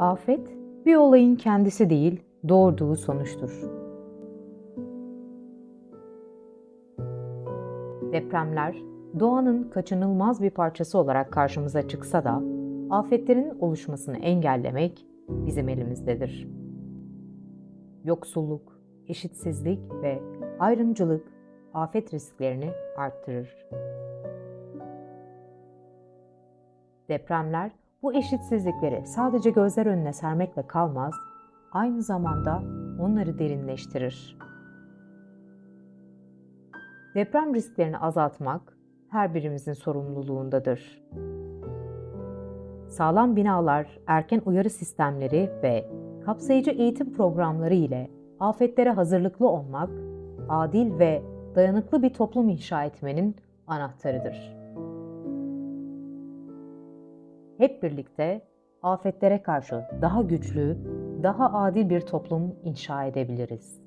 Afet, bir olayın kendisi değil, doğurduğu sonuçtur. Depremler, doğanın kaçınılmaz bir parçası olarak karşımıza çıksa da, afetlerin oluşmasını engellemek bizim elimizdedir. Yoksulluk, eşitsizlik ve ayrımcılık afet risklerini arttırır. Depremler bu eşitsizlikleri sadece gözler önüne sermekle kalmaz, aynı zamanda onları derinleştirir. Deprem risklerini azaltmak her birimizin sorumluluğundadır. Sağlam binalar, erken uyarı sistemleri ve kapsayıcı eğitim programları ile afetlere hazırlıklı olmak, adil ve dayanıklı bir toplum inşa etmenin anahtarıdır. Hep birlikte afetlere karşı daha güçlü, daha adil bir toplum inşa edebiliriz.